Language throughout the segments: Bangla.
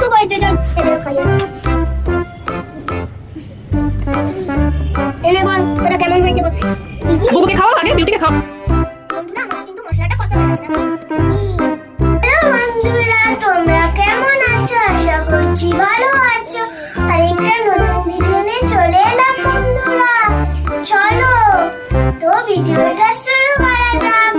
খুব হয়েছে চল এদের খাই এনে বল তোরা কেমন হয়েছে বল বুবুকে খাও আগে বিউটিকে খাও বন্ধুরা আমার কিন্তু মশলাটা পছন্দ হয়েছে বন্ধুরা তোমরা কেমন আছো আশা করছি ভালো আছো আর একটা নতুন ভিডিও নিয়ে চলে এলাম বন্ধুরা চলো তো ভিডিওটা শুরু করা যাক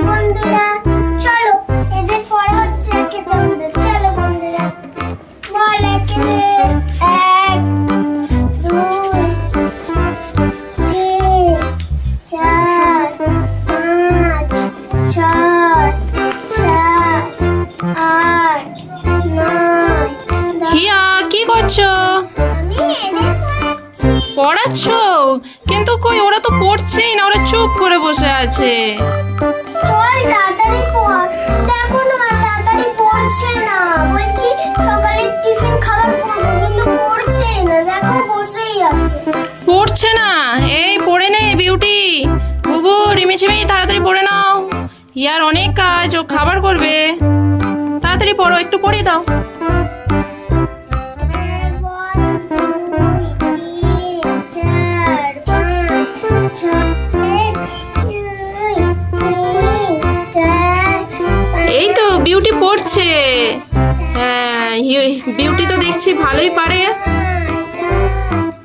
পড়াচ্ছি? পড়াচ্ছ। কিন্তু কই ওরা তো পড়ছেই না ওরা চুপ করে বসে আছে। পড়ছে না। এই পড়ে নে বিউটি। বুবু রিমিঝিমি তাড়াতাড়ি পড়ে নাও। হিয়ার অনেক কাজ ও খাবার করবে। তাড়াতাড়ি পড়ো একটু পড়িয়ে দাও। বিউটি তো দেখছি ভালোই পারে।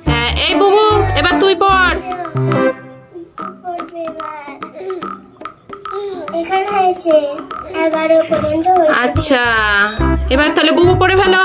হ্যাঁ এই বুবু এবার তুই পড় আচ্ছা এবার তাহলে বুবু পড়ে ফেলো।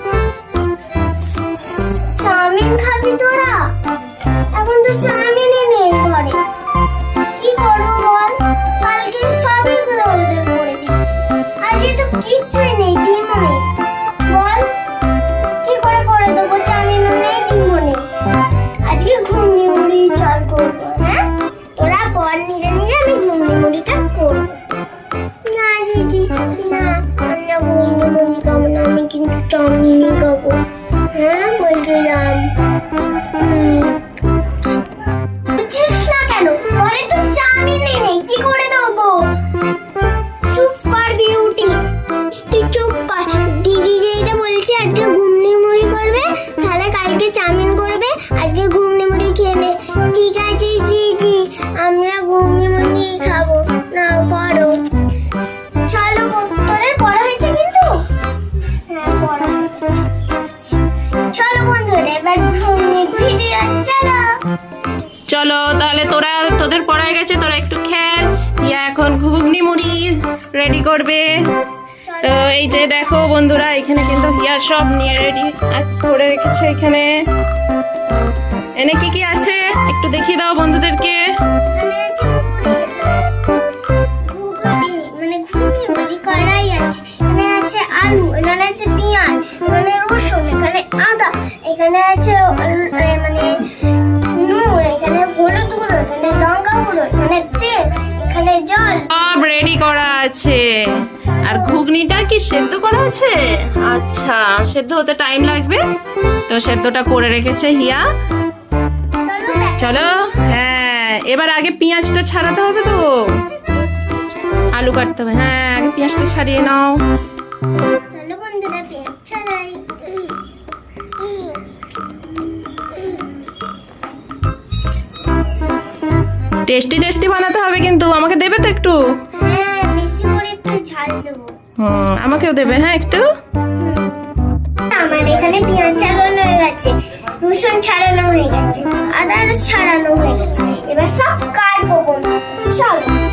চাউমিন করবে। তো এই যে দেখো বন্ধুরা, এখানে কিন্তু হিয়া সব নিয়ে রেডি করে রেখেছে এখানে। এনে কি কি আছে? একটু দেখিয়ে দাও বন্ধুদেরকে। মানে আছে আলু রসুন, এখানে আদা, এখানে আছে মানে আছে। আর ঘুগনিটা কি সেদ্ধ করা আছে? আচ্ছা সেদ্ধ হতে টাইম লাগবে? তো সেদ্ধটা করে রেখেছে হিয়া। চলো হ্যাঁ এবার আগে পেঁয়াজটা ছাড়াতে হবে তো। আলু কাটতে হবে হ্যাঁ আগে পেঁয়াজটা ছাড়িয়ে নাও। টেস্টি টেস্টি বানাতে হবে কিন্তু আমাকে দেবে তো একটু? আমাকেও দেবে হ্যাঁ একটু? আমার এখানে পেঁয়াজ ছাড়ানো হয়ে গেছে রসুন ছাড়ানো হয়ে গেছে আদা ছাড়ানো হয়ে গেছে। এবার সব কাটবো চলো।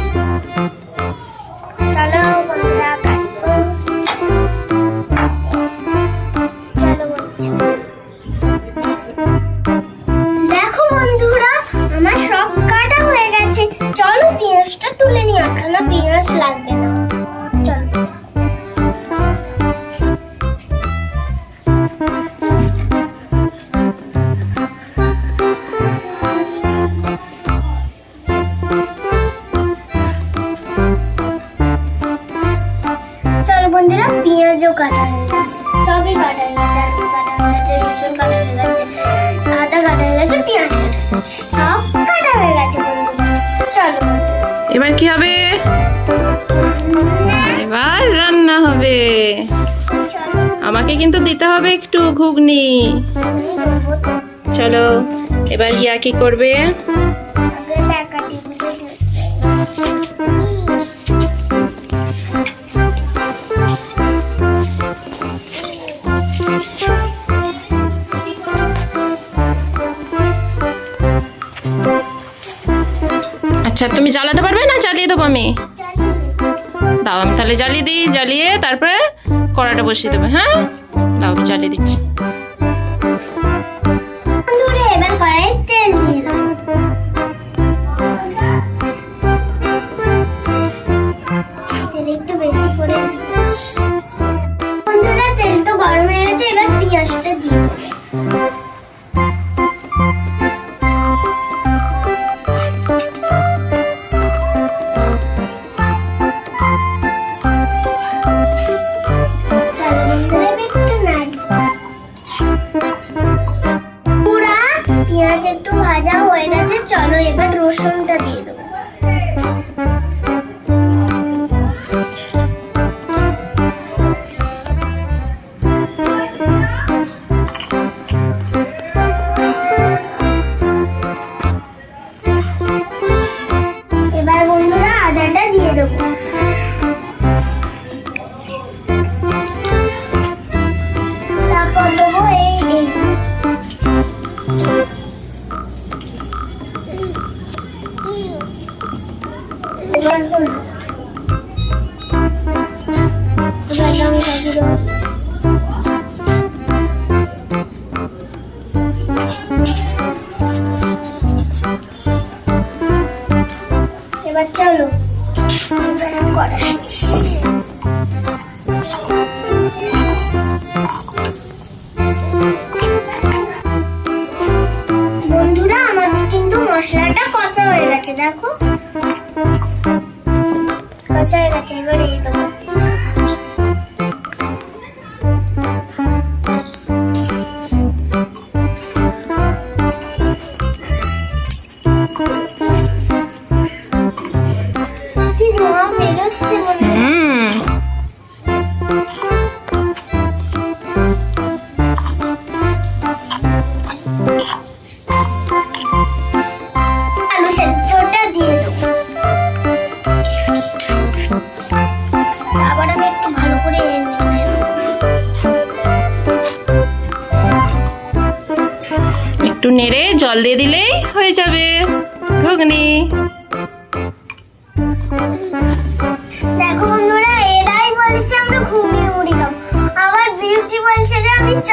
পেঁয়াজও কাটা হয়ে গেছে সবই কাটা হয়ে গেছে আলু কাটা হয়ে গেছে রসুন কাটা হয়ে গেছে আদা কাটা হয়ে গেছে পেঁয়াজ কাটা গেছে সব কাটা হয়ে গেছে চলো এবার কি হবে? এবার রান্না হবে। আমাকে কিন্তু দিতে হবে একটু ঘুগনি। চলো এবার হিয়া কি করবে? আচ্ছা তুমি জ্বালাতে পারবে না? জ্বালিয়ে দেবো আমি। দাও, আমি তাহলে জ্বালিয়ে দিই, জ্বালিয়ে তারপরে কড়াটা বসিয়ে দেবে হ্যাঁ? দাও, আমি জ্বালিয়ে দিচ্ছি। হয়ে গেছে দেখো। কষা হয়ে গেছে এবারে দেবো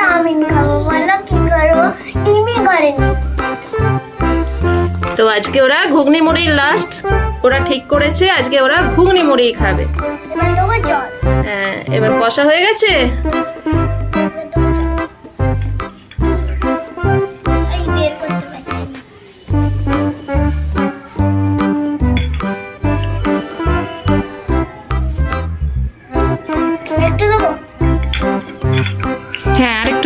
চাউমিন খাব বলো কি করব? টিমই করেনি তো আজকে ওরা ঘুগনি মুড়ি লাস্ট ওরা ঠিক করেছে আজকে ওরা ঘুগনি মুড়ি খাবে। হ্যাঁ এবার কষা হয়ে গেছে?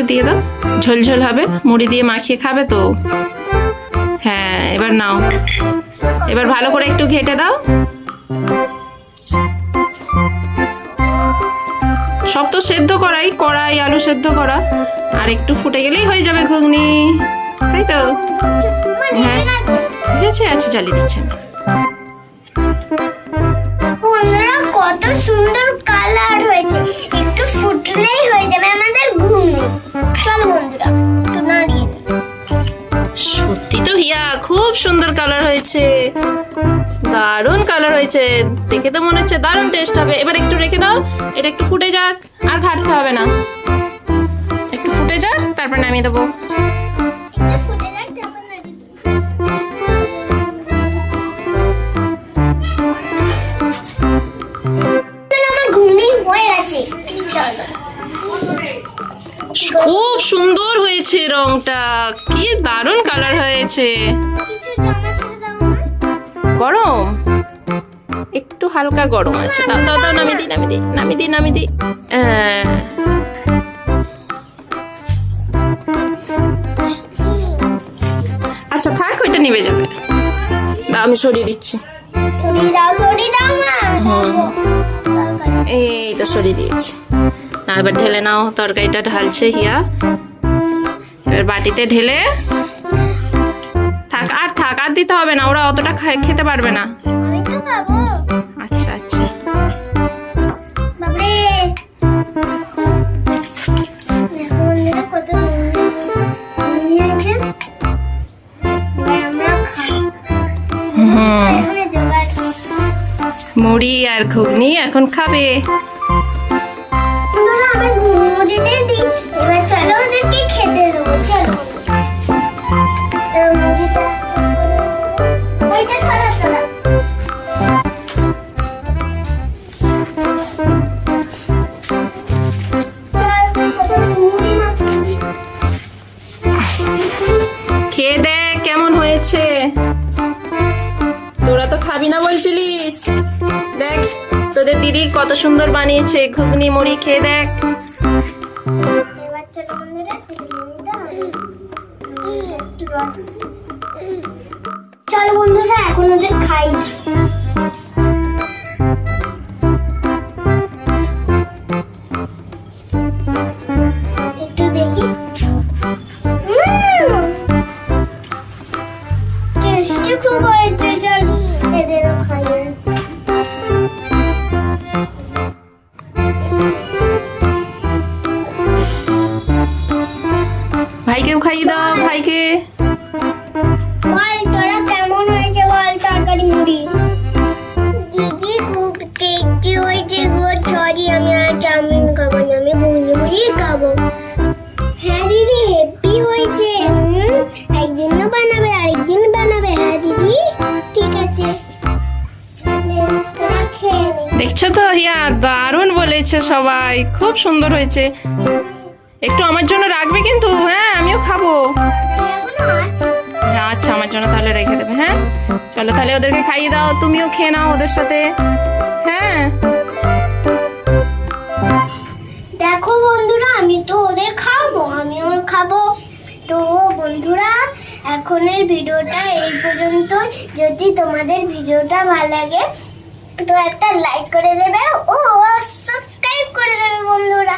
দিয়ে দাও। ঝোলঝোল হবে, মুড়ি দিয়ে মাখিয়ে খাবে তো। হ্যাঁ এবার নাও। এবার ভালো করে একটু ঘেটে দাও। সব তো সেদ্ধ করাই, কড়াই, আলু সেদ্ধ করা। আর একটু ফুটে গেলেই হয়ে যাবে ঘুগনি। তাই তো? হ্যাঁ। ঠিক আছে আচ্ছা জ্বালিয়ে দিচ্ছেন কত সুন্দর চলো বন্ধুরা সত্যি তো হিয়া, খুব সুন্দর কালার হয়েছে। দারুণ কালার হয়েছে। দেখে তো মনে হচ্ছে দারুণ টেস্ট হবে। এবার একটু রেখে দাও, এটা একটু ফুটে যাক, আর ঘাটতে হবে না। একটু ফুটে যাক, তারপর নামিয়ে দেবো। খুব সুন্দর হয়েছে রংটা। কি দারুণ কালার হয়েছে। গরম? একটু হালকা গরম আছে। দাও দাও দাও নামি দি নামি দি নামি দি নামি দি হ্যাঁ। আচ্ছা থাক ওইটা নিভে যাবে। দাও আমি সরিয়ে দিচ্ছি। এই তো সরিয়ে দিয়েছি। এবার ঢেলে নাও তরকারিটা ঢালছে হিয়া। এবার বাটিতে ঢেলে থাক আর থাক আর দিতে হবে না ওরা অতটা খায়- খেতে পারবে না। আচ্ছা আচ্ছা। মুড়ি আর ঘুগনি এখন খাবে। মুড়িটা দিই এবার চলো ওদেরকে খেতে দেবো। চলো। খেয়ে দেখ কেমন হয়েছে। তোরা তো খাবি না বলছিলিস দেখ তোদের দিদি কত সুন্দর বানিয়েছে ঘুগনি মুড়ি খেয়ে দেখ। চলো বন্ধুরা এখন ওদের খাই বলেছে সবাই, খুব সুন্দর হয়েছে। একটু আমার জন্য রাখবে কিন্তু? হ্যাঁ আমিও খাব। আচ্ছা আমার জন্য তাহলে রেখে দেবে হ্যাঁ? চলো তাহলে ওদেরকে খাইয়ে দাও, তুমিও খেয়ে নাও ওদের সাথে হ্যাঁ? দেখো বন্ধুরা, আমি তো ওদের খাব, আমিও খাব। তো বন্ধুরা, এখনের ভিডিওটা এই পর্যন্ত যদি তোমাদের ভিডিওটা ভালো লাগে, তো একটা লাইক করে দেবে। ও de mi bondura